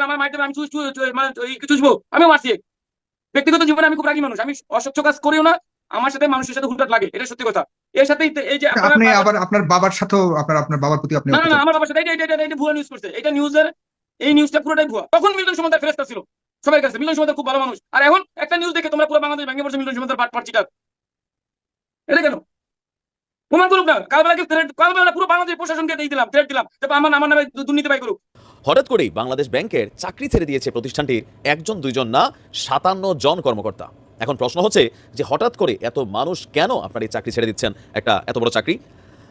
আমার মাইতে আমি চুষ চুষ- মানে চুষবো আমিও মারছি। ব্যক্তিগত জীবনে আমি খুব রাগী মানুষ আমি অস্বচ্ছ কাজ করিও না আমার সাথে মানুষের সাথে হুটহাট লাগে এটা সত্যি কথা। এর সাথে এই যে আপনি আবার আপনার বাবার সাথেও আপনার আপনার বাবার প্রতি আপনি না না আমার বাবার সাথে এটা এটা ভুয়া নিউজ করছে এটা নিউজের এই নিউজটা পুরোটাই ভুয়া। তখন মিল্টন সমাদার ফেরেস্তা ছিল সবার কাছে মিল্টন সমাদার খুব ভালো মানুষ। আর এখন একটা নিউজ দেখে তোমরা পুরো বাংলাদেশ ভেঙে পড়ছে মিল্টন সমাদার পাট পাটচিটা এটা কেন? প্রমাণ করুক না কালবেলাকে থ্রেট কালবেলা পুরো বাংলাদেশ প্রশাসনকে দিয়ে দিলাম থ্রেট দিলাম তারপর আমার আমার নামে দুর্নীতি বাই করুক। হঠাৎ করেই বাংলাদেশ ব্যাংকের চাকরি ছেড়ে দিয়েছে প্রতিষ্ঠানটির একজন, দুইজন না, সাতান্ন জন কর্মকর্তা। এখন প্রশ্ন হচ্ছে যে হঠাৎ করে এত মানুষ কেন আপনার এই চাকরি ছেড়ে দিচ্ছেন? একটা এত বড় চাকরি?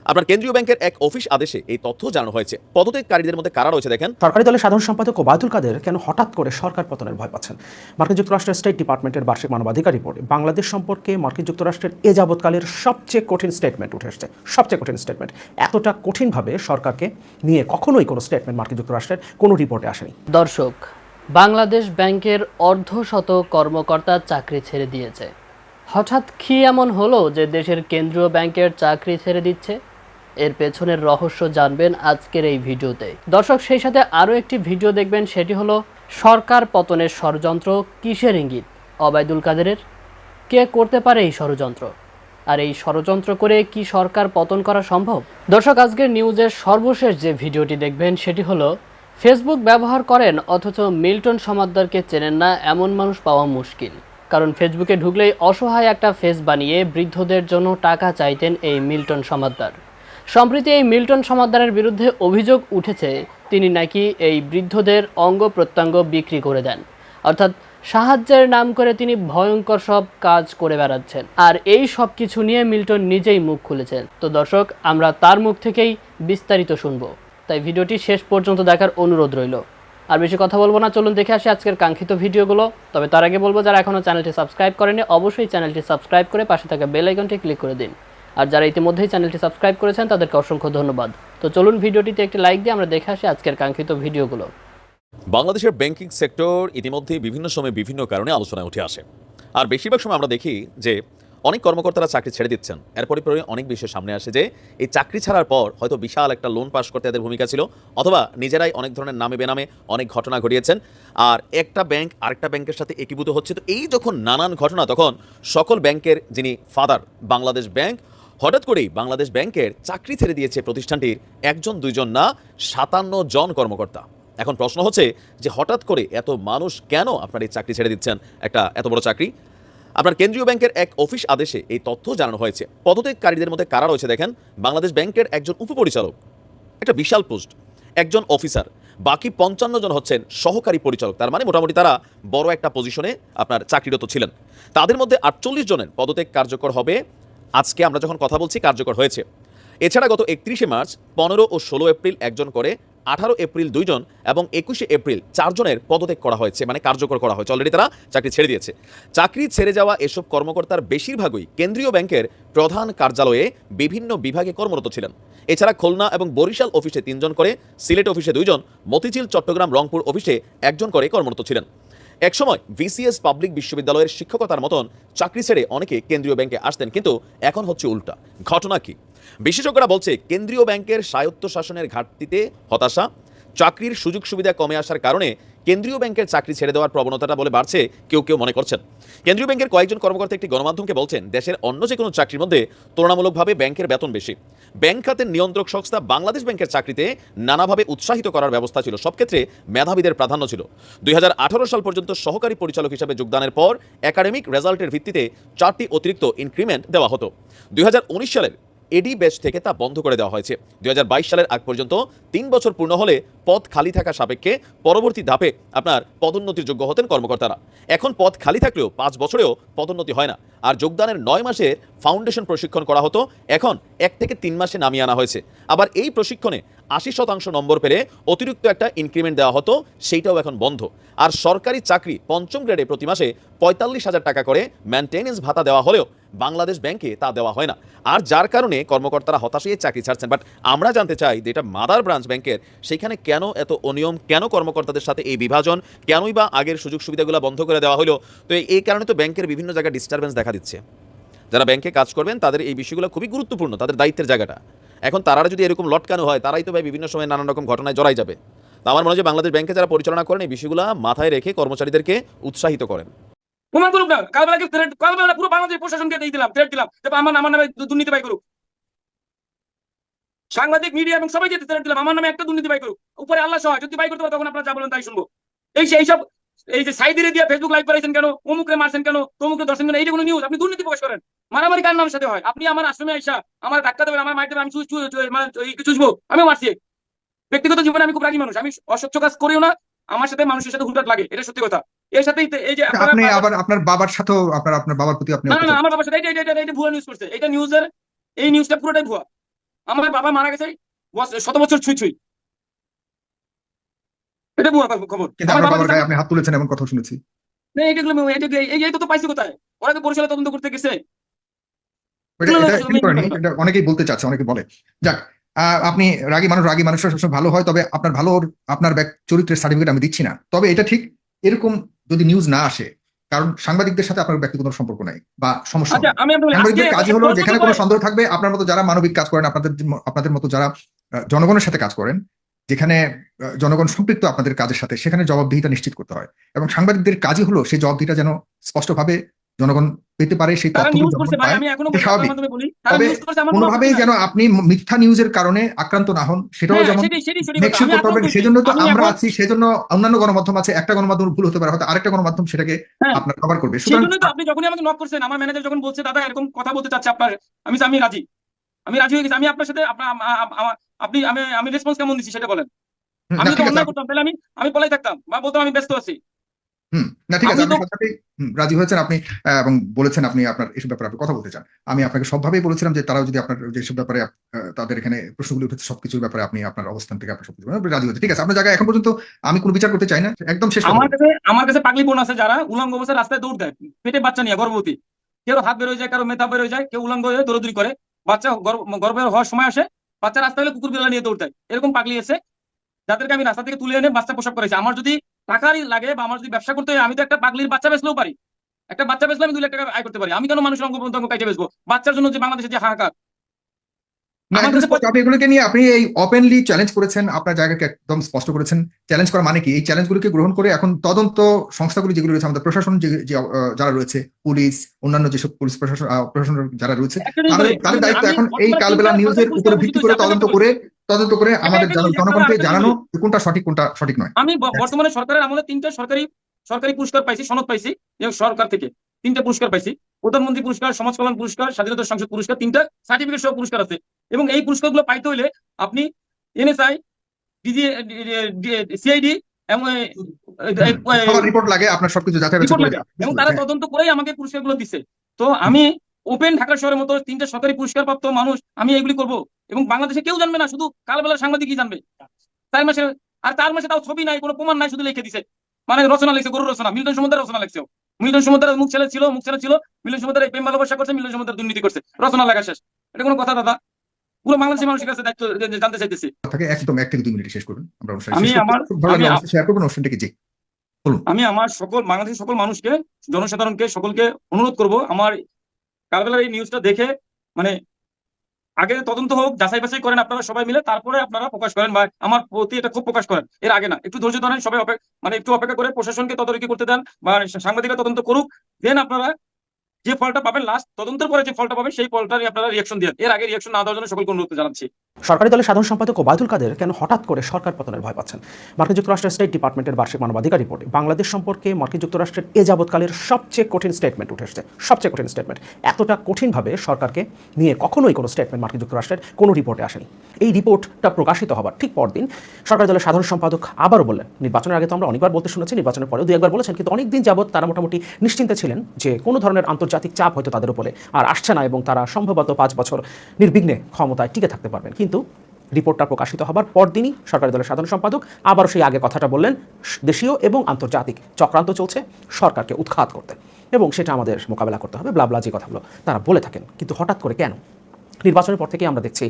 আপনার কেন্দ্রীয় ব্যাংকের এক অফিস আদেশে এই তথ্য জানানো হয়েছে। পদত্যাগকারীদের মধ্যে কারা রয়েছে দেখেন? সরকারি দলের সাধারণ সম্পাদক ওবায়দুল কাদের কেন হঠাৎ করে সরকার পতনের ভয় পাচ্ছেন? মার্কিন যুক্তরাষ্ট্রের স্টেট ডিপার্টমেন্টের বার্ষিক মানবাধিকার রিপোর্টে। বাংলাদেশ সম্পর্কে মার্কিন যুক্তরাষ্ট্রের এ যাবৎকালের সবচেয়ে কঠিন স্টেটমেন্ট উঠে এসেছে। সবচেয়ে কঠিন স্টেটমেন্ট এতটা কঠিনভাবে সরকারকে নিয়ে কখনোই কোনো স্টেটমেন্ট মার্কিন যুক্তরাষ্ট্রের কোনো রিপোর্টে আসেনি। দর্শক বাংলাদেশ ব্যাংকের অর্ধশত কর্মকর্তা চাকরি ছেড়ে দিয়েছে। হঠাৎ কি এমন হলো যে দেশের কেন্দ্রীয় ব্যাংকের চাকরি ছেড়ে দিচ্ছে? এর পেছনের রহস্য জানবেন আজকের এই ভিডিওতে। দর্শক, সেই সাথে আরও একটি ভিডিও দেখবেন, সেটি হলো সরকার পতনের ষড়যন্ত্র কিসের ইঙ্গিত? অবায়দুল কাদেরের? কে করতে পারে এই ষড়যন্ত্র? আর এই ষড়যন্ত্র করে কি সরকার পতন করা সম্ভব? দর্শক, আজকের নিউজের সর্বশেষ যে ভিডিওটি দেখবেন, সেটি হলো ফেসবুক ব্যবহার করেন, অথচ মিল্টন সমাদ্দারকে চেনেন না এমন মানুষ পাওয়া মুশকিল। কারণ ফেসবুকে ঢুকলেই অসহায় একটা ফেস বানিয়ে বৃদ্ধদের জন্য টাকা চাইতেন এই মিল্টন সমাদ্দার। সম্প্রতি এই মিল্টন সমাদ্দারের বিরুদ্ধে অভিযোগ উঠেছে, তিনি নাকি এই বৃদ্ধদের অঙ্গ প্রত্যঙ্গ বিক্রি করে দেন। অর্থাৎ সাহায্যের নাম করে তিনি ভয়ঙ্কর সব কাজ করে বেড়াচ্ছেন। আর এই সব কিছু নিয়ে মিল্টন নিজেই মুখ খুলেছেন। তো দর্শক, আমরা তার মুখ থেকেই বিস্তারিত শুনব। তাই ভিডিওটি শেষ পর্যন্ত দেখার অনুরোধ রইল। আর বেশি কথা বলব না, চলুন দেখে আসি আজকের কাঙ্ক্ষিত ভিডিওগুলো। তবে তার আগে বলব, যারা এখনও চ্যানেলটি সাবস্ক্রাইব করেনি অবশ্যই চ্যানেলটি সাবস্ক্রাইব করে পাশে থাকা বেল আইকনটি ক্লিক করে দিন। আর যারা ইতিমধ্যেই চ্যানেলটি সাবস্ক্রাইব করেছেন, তাদেরকে অসংখ্য ধন্যবাদ। তো চলুন ভিডিওটিতে একটি লাইক দিয়ে আমরা দেখে আসি আজকের কাঙ্ক্ষিত ভিডিওগুলো। বাংলাদেশের ব্যাংকিং সেক্টর ইতিমধ্যে বিভিন্ন সময় বিভিন্ন কারণে আলোচনায় উঠে আসে। আর বেশিরভাগ সময় আমরা দেখি যে অনেক কর্মকর্তারা চাকরি ছেড়ে দিচ্ছেন। এরপরে পরে অনেক বিষয় সামনে আসে যে এই চাকরি ছাড়ার পর হয়তো বিশাল একটা লোন পাস করতে তাদের ভূমিকা ছিল, অথবা নিজেরাই অনেক ধরনের নামে বেনামে অনেক ঘটনা ঘটিয়েছেন। আর একটা ব্যাংক আরেকটা ব্যাংকের সাথে একীভূত হচ্ছে। তো এই যখন নানান ঘটনা, তখন সকল ব্যাংকের যিনি ফাদার বাংলাদেশ ব্যাংক হঠাৎ করেই বাংলাদেশ ব্যাংকের চাকরি ছেড়ে দিয়েছে প্রতিষ্ঠানটির একজন, দুইজন না, সাতান্ন জন কর্মকর্তা। এখন প্রশ্ন হচ্ছে যে হঠাৎ করে এত মানুষ কেন আপনার এই চাকরি ছেড়ে দিচ্ছেন একটা এত বড় চাকরি? আপনার কেন্দ্রীয় ব্যাংকের এক অফিস আদেশে এই তথ্য জানানো হয়েছে। পদত্যাগকারীদের মধ্যে কারা রয়েছে দেখেন? বাংলাদেশ ব্যাংকের একজন উপপরিচালক। একটা বিশাল পোস্ট। একজন অফিসার। বাকি পঞ্চান্ন জন হচ্ছেন সহকারী পরিচালক। তার মানে মোটামুটি তারা বড় একটা পজিশনে আপনার চাকরিরত ছিলেন। তাদের মধ্যে আটচল্লিশ জনের পদত্যাগ কার্যকর হবে আজকে আমরা যখন কথা বলছি, কার্যকর হয়েছে। এছাড়া গত একত্রিশে মার্চ, পনেরো ও ষোলো এপ্রিল একজন করে, আঠারো এপ্রিল দুইজন এবং একুশে এপ্রিল চারজনের পদত্যাগ করা হয়েছে মানে কার্যকর করা হয়েছে। অলরেডি তারা চাকরি ছেড়ে দিয়েছে। চাকরি ছেড়ে যাওয়া এসব কর্মকর্তার বেশিরভাগই কেন্দ্রীয় ব্যাংকের প্রধান কার্যালয়ে বিভিন্ন বিভাগে কর্মরত ছিলেন। এছাড়া খুলনা এবং বরিশাল অফিসে তিনজন করে, সিলেট অফিসে দুইজন, মতিঝিল, চট্টগ্রাম, রংপুর অফিসে একজন করে কর্মরত ছিলেন। একসময় ভিসিএস পাবলিক বিশ্ববিদ্যালয়ের শিক্ষকতার মতন চাকরি ছেড়ে অনেকে কেন্দ্রীয় ব্যাংকে আসতেন, কিন্তু এখন হচ্ছে উল্টা। ঘটনা কি? বিশেষজ্ঞরা বলছে, কেন্দ্রীয় ব্যাংকের স্বায়ত্ত শাসনের ঘাটতিতে হতাশা চাকরির সুযোগ সুবিধা কমে আসার কারণে কেন্দ্রীয় ব্যাংকের চাকরি ছেড়ে দেওয়ার প্রবণতাটা বলে বাড়ছে কেউ কেউ মনে করছেন। কেন্দ্রীয় ব্যাংকের কয়েকজন কর্মকর্তা একটি গণমাধ্যমকে বলছেন, দেশের অন্য যে কোনো চাকরির মধ্যে তুলনামূলকভাবে ব্যাংকের বেতন বেশি। ব্যাংক খাতের নিয়ন্ত্রক সংস্থা বাংলাদেশ ব্যাংকের চাকরিতে নানাভাবে উৎসাহিত করার ব্যবস্থা ছিল। সব ক্ষেত্রে মেধাবীদের প্রাধান্য ছিল। দুই হাজার আঠারো সাল পর্যন্ত সহকারী পরিচালক হিসাবে যোগদানের পর একাডেমিক রেজাল্টের ভিত্তিতে চারটি অতিরিক্ত ইনক্রিমেন্ট দেওয়া হতো। দুই সালের এডি ব্যাচ থেকে তা বন্ধ করে দেওয়া হয়েছে। দু হাজার বাইশ সালের আগ পর্যন্ত তিন বছর পূর্ণ হলে পদ খালি থাকা সাপেক্ষে পরবর্তী ধাপে আপনার পদোন্নতির যোগ্য হতেন কর্মকর্তারা। এখন পদ খালি থাকলেও পাঁচ বছরেও পদোন্নতি হয় না। আর যোগদানের নয় মাসে ফাউন্ডেশন প্রশিক্ষণ করা হতো, এখন এক থেকে তিন মাসে নামিয়ে আনা হয়েছে। আবার এই প্রশিক্ষণে আশি শতাংশ নম্বর পেলে অতিরিক্ত একটা ইনক্রিমেন্ট দেওয়া হতো, সেইটাও এখন বন্ধ। আর সরকারি চাকরি পঞ্চম গ্রেডে প্রতি মাসে পঁয়তাল্লিশ হাজার টাকা করে মেনটেনেন্স ভাতা দেওয়া হলেও বাংলাদেশ ব্যাংকে তা দেওয়া হয় না। আর যার কারণে কর্মকর্তারা হতাশ হয়ে চাকরি ছাড়ছেন। বাট আমরা জানতে চাই যে এটা মাদার ব্রাঞ্চ ব্যাংকের, সেখানে কেন এত অনিয়ম, কেন কর্মকর্তাদের সাথে এই বিভাজন, কেনই বা আগের সুযোগ সুবিধাগুলো বন্ধ করে দেওয়া হলো? তো এই কারণে তো ব্যাংকের বিভিন্ন জায়গায় ডিস্টারবেন্স দেখা দিচ্ছে। যারা ব্যাংকে কাজ করবেন, তাদের এই বিষয়গুলো খুবই গুরুত্বপূর্ণ, তাদের দায়িত্বের জায়গাটা। এখন তারা যদি এরকম লটকানো হয়, তারাই তো ভাই বিভিন্ন সময় নানান রকম ঘটনায় জড়াই যাবে। তো আমার মনে হয় বাংলাদেশ ব্যাংকে যারা পরিচালনা করেন, এই বিষয়গুলো মাথায় রেখে কর্মচারীদেরকে উৎসাহিত করেন। প্রমাণ করুক না। কালবেলাকে থ্রেট কালবেলা পুরো বাংলাদেশ প্রশাসনকে দিয়ে দিলাম থ্রেট দিলাম। তারপর আমার আমার নামে দুর্নীতি বাই করুক। সাংবাদিক মিডিয়া এবং সবাইকে থ্রেট দিলাম। আমার নামে একটা দুর্নীতি বাই করুক। উপরে আল্লাহ সহায় যদি বাই করতে পারে, তখন আপনারা যা বলেন তাই শুনব। এই সেই সব এই যে সাইদিরে দিয়ে ফেসবুক লাইভ করেছেন কেন? অমুকরে মারছেন কেন? তমুকরে দর্শন কেন? এই যে কোনো নিউজ আপনি দুর্নীতি প্রকাশ করেন। মারামারি কার নামের সাথে হয়? আপনি আমার আশ্রমে আইসা আমার ধাক্কা দেবেন, আমার মাইতে আমি চুষ চুষ- চুষ- মানে চুষবো আমিও মারছি। ব্যক্তিগত জীবনে আমি খুব রাগী মানুষ। আমি অস্বচ্ছ কাজ করিও না, আমার সাথে মানুষের সাথে হুটহাট লাগে। এটা সত্যি কথা। এর সাথে এই যে আপনি আবার আপনার বাবার সাথেও আপনার আপনার বাবার প্রতি আপনি না না আমার বাবার সাথে এটা এটা এটা- এটা ভুয়া নিউজ করছে এটা নিউজের এই নিউজটা পুরোটাই ভুয়া। আমার বাবা মারা গেছে শত বছর ছুঁই ছুঁই। এটা ভুয়া খবর। কিন্তু আমার বাবার গায়ে আপনি হাত তুলেছেন এমন কথা শুনেছি। না, এটাগুলো এটা এই তো পাইছি কোথায়? ওরা তো বরিশালে তদন্ত করতে গেছে। অনেকেই বলতে চাচ্ছে অনেকে বলে। যাক আপনি রাগী মানুষ রাগী মানুষরা সবসময় ভালো হয় তবে আপনার ভালো আপনার চরিত্রের সার্টিফিকেট আমি দিচ্ছি না। তবে এটা ঠিক এরকম যদি নিউজ না আসে কারণ সাংবাদিকদের সাথে আপনার ব্যক্তিগত সম্পর্ক নাই বা সমস্যা আচ্ছা সাংবাদিকদের কাজ হলো যেখানে কোনো সন্দেহ থাকবে আপনার মতো যারা মানবিক কাজ করেন আপনাদের আপনাদের মতো যারা জনগণের সাথে কাজ করেন যেখানে জনগণ সম্পৃক্ত আপনাদের কাজের সাথে সেখানে জবাবদিহিতা নিশ্চিত করতে হয়। এবং সাংবাদিকদের কাজই হলো সেই জবাবদিহিতা যেন স্পষ্টভাবে জনগণ পেতে পারে সেই কোনো কোনোভাবেই যেন আপনি মিথ্যা নিউজের কারণে আক্রান্ত না হন সেটাও হ্যাঁ, যেমন করতে হবে সেজন্য তো আমরা। আছি সেজন্য অন্যান্য গণমাধ্যম আছে একটা গণমাধ্যম ভুল হতে পারে হয়তো আরেকটা গণমাধ্যম সেটাকে হ্যাঁ। আপনার কভার করবে। তো আপনি যখনই আমাকে নক করছেন আমার ম্যানেজার যখন বলছে দাদা এরকম কথা বলতে চাচ্ছে আপনার আমি আমি রাজি। আমি রাজি হয়ে গেছি আমি আপনার সাথে আপনি আমি আমি রেসপন্স কেমন দিচ্ছি সেটা বলেন। আমি যদি অন্যায় করতাম তাহলে আমি আমি পলাই থাকতাম বা বলতাম আমি ব্যস্ত আছি। হুম না ঠিক আছে রাজি হয়েছেন আপনি এবং বলেছেন আপনি আপনার এসব ব্যাপারে আপনি কথা বলতে চান। আমি আপনাকে সবভাবেই বলেছিলাম যে তারাও যদি আপনার যেসব ব্যাপারে তাদের এখানে প্রশ্নগুলি উঠেছে সবকিছুর ব্যাপারে আপনি আপনার অবস্থান থেকে আপনার সবকিছু রাজি হয়েছে। ঠিক আছে আপনার জায়গায় এখন পর্যন্ত আমি কোনো বিচার করতে চাই না একদম শেষ আমার কাছে আমার কাছে পাগলি বোন আছে যারা উলঙ্গ অবস্থায় রাস্তায় দৌড় দেয় পেটে বাচ্চা নিয়ে গর্ভবতী। কেউ হাত বের হয়ে যায় কারও মেধা বের হয়ে যায় কেউ উলঙ্গ হয়ে দৌড়দৌড়ি করে। বাচ্চা গর্ভ গর্ভের হওয়ার সময় আসে বাচ্চা রাস্তা হলে কুকুর বিড়াল নিয়ে দৌড় দেয়। এরকম পাগলি আছে যাদেরকে আমি রাস্তা থেকে তুলে এনে বাচ্চা প্রসব করেছি আমার যদি টাকারই লাগে বা আমার যদি ব্যবসা করতে হয় আমি তো একটা পাগলির বাচ্চা বেচলেও পারি। একটা বাচ্চা বেচলে আমি দুই লাখ টাকা আয় করতে পারি। আমি কেন মানুষের অঙ্গ প্রত্যঙ্গ কাটে বেচবো? বাচ্চার জন্য যে বাংলাদেশে যে হাহাকার। এগুলোকে নিয়ে আপনি এই ওপেনলি চ্যালেঞ্জ করেছেন আপনার জায়গাকে একদম স্পষ্ট করেছেন। চ্যালেঞ্জ করা মানে কি? এই চ্যালেঞ্জগুলোকে গ্রহণ করে এখন তদন্ত সংস্থাগুলি যেগুলো রয়েছে আমাদের প্রশাসন যারা রয়েছে পুলিশ অন্যান্য যেসব পুলিশ প্রশাসন আহ, প্রশাসনের যারা রয়েছে তাদের দায়িত্ব এখন এই কালবেলা নিউজের উপরে ভিত্তি করে তদন্ত করে তদন্ত করে আমাদের জনগণকে জানানো কোনটা সঠিক কোনটা সঠিক নয়। আমি বর্তমানে সরকারের আমলে তিনটা সরকারি সরকারি পুরস্কার পাইছি সনদ পাইছি এবং সরকার থেকে তিনটা পুরস্কার পাইছি। প্রধানমন্ত্রী পুরস্কার সমাজ কল্যাণ পুরস্কার স্বাধীনতা সংসদ পুরস্কার তিনটা সার্টিফিকেট সহ পুরস্কার আছে। এবং এই পুরস্কারগুলো পাইতে হইলে আপনি এনএসআই ডিজি সিআইডি এবং রিপোর্ট লাগে আপনার সবকিছু যাচাই এবং তারা হ্যাঁ। তদন্ত করেই আমাকে পুরস্কারগুলো দিচ্ছে তো আমি ওপেন ঢাকা শহরের মতো তিনটা সরকারি পুরস্কার প্রাপ্ত মানুষ আমি এগুলি করব। এবং বাংলাদেশে কেউ জানবে না শুধু কালবেলার সাংবাদিকই জানবে। চার মাসে আর চার মাসে তাও ছবি নাই কোনো প্রমাণ নাই শুধু লিখে দিছে। মানে রচনা লিখছে গরুর রচনা। মিল্টন সমুদ্রের রচনা লিখছে মিল্টন সমুদ্রের মুখ ছেলে ছিল মুখ ছেলে ছিল। মিল্টন সমুদ্রের প্রেম ভালোবাসা করছে মিল্টন সমুদ্রের দুর্নীতি করছে। রচনা লেখা শেষ। এটা কোনো কথা দাদা? পুরো বাংলাদেশের মানুষের কাছে দায়িত্ব জানতে চাইতেছি। থাকে একদম এক থেকে দুই মিনিট শেষ করুন। আমরা আমি আমার- শেয়ার করবেন অনুষ্ঠানটাকে জি। আমি আমার সকল বাংলাদেশের সকল মানুষকে জনসাধারণকে সকলকে অনুরোধ করব। আমার কালবেলার এই নিউজটা দেখে মানে আগে তদন্ত হোক, যাচাই বাছাই করেন আপনারা সবাই মিলে, তারপরে আপনারা প্রকাশ করেন বা আমার প্রতি এটা খুব প্রকাশ করেন। এর আগে না, একটু ধৈর্য ধরেন, সবাই মানে একটু অপেক্ষা করে প্রশাসনকে তদারকি করতে দেন বা সাংবাদিকরা তদন্ত করুক দেন আপনারা যে ফলটা পাবেন লাস্ট তদন্তের পরে যে ফলটা পাবেন, সেই ফলটা আপনারা রিয়াকশন দেন। এর আগে রিয়াকশন না দেওয়ার জন্য সকলকে অনুরোধ জানাচ্ছি। সরকারি দলের সাধারণ সম্পাদক ওবায়দুল কাদের কেন হঠাৎ করে সরকার পতনের ভয় পাচ্ছেন? মার্কিন যুক্তরাষ্ট্রের স্টেট ডিপার্টমেন্টের বার্ষিক মানবাধিকার রিপোর্টে বাংলাদেশ সম্পর্কে মার্কিন যুক্তরাষ্ট্রের এ যাবৎকালের সবচেয়ে কঠিন স্টেটমেন্ট উঠে এসেছে সবচেয়ে কঠিন স্টেটমেন্ট এতটা কঠিনভাবে সরকারকে নিয়ে কখনোই কোনো স্টেটমেন্ট মার্কিন যুক্তরাষ্ট্রের কোনো রিপোর্টে আসেনি। এই রিপোর্টটা প্রকাশিত হবার ঠিক পরদিন সরকারি দলের সাধারণ সম্পাদক আবারও বললেন, নির্বাচনের আগে তো আমরা অনেকবার বলতে শুনেছি, নির্বাচনের পরেও দু একবার বলেছেন, কিন্তু অনেকদিন যাবৎ তারা মোটামুটি নিশ্চিন্তে ছিলেন যে কোনো ধরনের আন্তর্জাতিক চাপ হয়তো তাদের উপরে আর আসছে না এবং তারা সম্ভবত পাঁচ বছর নির্বিঘ্নে ক্ষমতায় টিকে থাকতে পারবেন। কিন্তু রিপোর্টটা প্রকাশিত হবার পরদিনই সরকারি দলের সাধারণ সম্পাদক আবারও সেই আগে কথাটা বললেন দেশীয় এবং আন্তর্জাতিক চক্রান্ত চলছে, সরকারকে উৎখাত করতে। এবং সেটা আমাদের মোকাবেলা করতে হবে ব্লাবলা যে কথাগুলো তারা বলে থাকেন। কিন্তু হঠাৎ করে কেন? নির্বাচনের পর থেকে আমরা দেখছি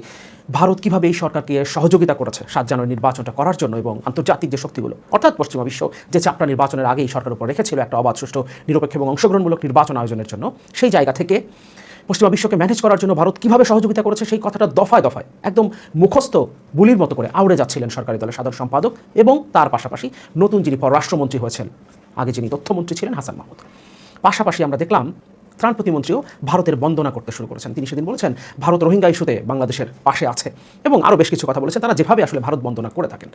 ভারত কীভাবে এই সরকারকে সহযোগিতা করেছে সাত জানুয়ারি নির্বাচনটা করার জন্য এবং আন্তর্জাতিক যে শক্তিগুলো, অর্থাৎ পশ্চিমা বিশ্ব যে চাপটা নির্বাচনের আগেই সরকার উপর রেখেছিল, একটা অবাধ সুষ্ঠু নিরপেক্ষ এবং অংশগ্রহণমূলক নির্বাচন আয়োজনের জন্য, সেই জায়গা থেকে পশ্চিমা বিশ্বকে ম্যানেজ করার জন্য ভারত কীভাবে সহযোগিতা করেছে সেই কথাটা দফায় দফায়, একদম মুখস্থ বুলির মতো করে আউড়ে যাচ্ছিলেন সরকারি দলের সাধারণ সম্পাদক এবং তার পাশাপাশি নতুন যিনি পররাষ্ট্রমন্ত্রী হয়েছেন, আগে যিনি তথ্যমন্ত্রী ছিলেন হাসান মাহমুদ। পাশাপাশি আমরা দেখলাম ত্রাণ প্রতিমন্ত্রীও ভারতের বন্দনা করতে শুরু করেছেন। তিনি সেদিন বলেছেন, ভারত রোহিঙ্গা ইস্যুতে বাংলাদেশের পাশে আছে এবং আরও বেশ কিছু কথা বলেছেন। তারা যেভাবে আসলে ভারত বন্দনা করে থাকেন।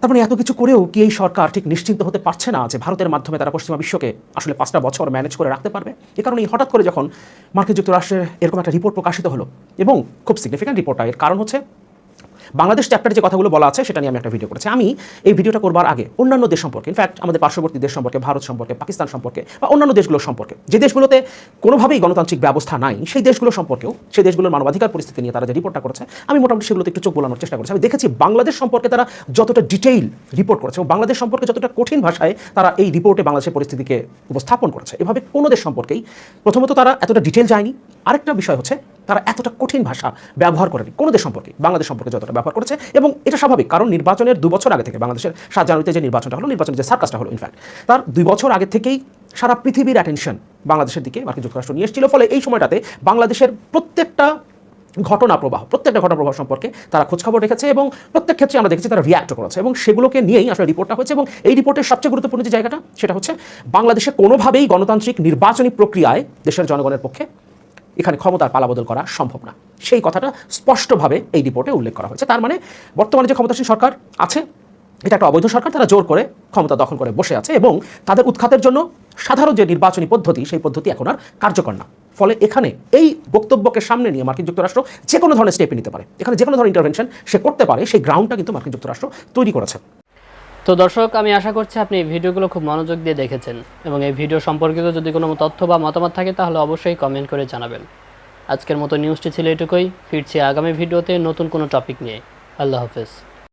তার মানে এত কিছু করেও কি এই সরকার ঠিক নিশ্চিন্ত হতে পারছে না যে ভারতের মাধ্যমে তারা পশ্চিমা বিশ্বকে আসলে পাঁচটা বছর ম্যানেজ করে রাখতে পারবে? এ কারণে হঠাৎ করে যখন মার্কিন যুক্তরাষ্ট্রের এরকম একটা রিপোর্ট প্রকাশিত হলো, এবং খুব সিগনিফিক্যান্ট রিপোর্টটা এর কারণ হচ্ছে বাংলাদেশ চ্যাপ্টারে যে কথাগুলো বলা আছে, সেটা নিয়ে আমি একটা ভিডিও করেছি। আমি এই ভিডিওটা করবার আগে অন্যান্য দেশ সম্পর্কে ইনফ্যাক্ট আমাদের পার্শ্ববর্তী দেশ সম্পর্কে, ভারত সম্পর্কে, পাকিস্তান সম্পর্কে, বা অন্যান্য দেশগুলোর সম্পর্কে, যে দেশগুলোতে কোনোভাবেই গণতান্ত্রিক ব্যবস্থা নাই, সেই দেশগুলো সম্পর্কেও, সেই দেশগুলোর মানবাধিকার পরিস্থিতি নিয়ে তারা যে রিপোর্টটা করেছে, আমি মোটামুটি সেগুলোতে একটু চোখ বোলানোর চেষ্টা করেছি। আমি দেখেছি বাংলাদেশ সম্পর্কে তারা যতটা ডিটেইল রিপোর্ট করেছে এবং বাংলাদেশ সম্পর্কে যতটা কঠিন ভাষায় তারা এই রিপোর্টে বাংলাদেশের পরিস্থিতিকে উপস্থাপন করেছে। এভাবে কোনো দেশ সম্পর্কেই প্রথমত তারা এতটা ডিটেল যায়নি। আরেকটা বিষয় হচ্ছে তারা এতটা কঠিন ভাষা ব্যবহার করেনি, কোনো দেশ সম্পর্কে, বাংলাদেশ সম্পর্কে যতটা ব্যবহার করেছে এবং এটা স্বাভাবিক, কারণ নির্বাচনের দু বছর আগে থেকে বাংলাদেশের সাত জানুয়ারিতে যে নির্বাচনটা হলো, নির্বাচনের যে সার্কাসটা হলো ইনফ্যাক্ট তার দুই বছর আগে থেকেই সারা পৃথিবীর অ্যাটেনশন বাংলাদেশের দিকে মার্কিন যুক্তরাষ্ট্র নিয়ে এসেছিল। ফলে এই সময়টাতে বাংলাদেশের প্রত্যেকটা ঘটনা প্রবাহ, প্রত্যেকটা ঘটনা প্রবাহ সম্পর্কে তারা খোঁজখবর রেখেছে এবং প্রত্যেক ক্ষেত্রে আমরা দেখেছি তারা রিয়াক্ট করেছে এবং সেগুলোকে নিয়েই আসলে রিপোর্টটা হয়েছে এবং এই রিপোর্টের সবচেয়ে গুরুত্বপূর্ণ যে জায়গাটা, সেটা হচ্ছে বাংলাদেশে কোনোভাবেই গণতান্ত্রিক নির্বাচনী প্রক্রিয়ায় দেশের জনগণের পক্ষে এখানে ক্ষমতার পালাবদল করা সম্ভব না। সেই কথাটা স্পষ্টভাবে এই রিপোর্টে উল্লেখ করা হয়েছে। তার মানে বর্তমানে যে ক্ষমতাসীন সরকার আছে, এটা একটা অবৈধ সরকার, তারা জোর করে ক্ষমতা দখল করে বসে আছে এবং তাদের উৎখাতের জন্য সাধারণ যে নির্বাচনী পদ্ধতি, সেই পদ্ধতি এখন আর কার্যকর না। ফলে এখানে এই বক্তব্যকে সামনে নিয়ে মার্কিন যুক্তরাষ্ট্র যে কোনো ধরনের স্টেপ নিতে পারে। এখানে যে কোনো ধরনের ইন্টারভেনশন সে করতে পারে, সেই গ্রাউন্ডটা কিন্তু মার্কিন যুক্তরাষ্ট্র তৈরি করেছে। তো দর্শক, আমি আশা করছি আপনি এই ভিডিওগুলো খুব মনোযোগ দিয়ে দেখেছেন এবং এই ভিডিও সম্পর্কিত যদি কোনো তথ্য বা মতামত থাকে, তাহলে অবশ্যই কমেন্ট করে জানাবেন। আজকের মতো নিউজটি ছিল এটুকুই। ফিরছি আগামী ভিডিওতে নতুন কোনো টপিক নিয়ে। আল্লাহ হাফেজ।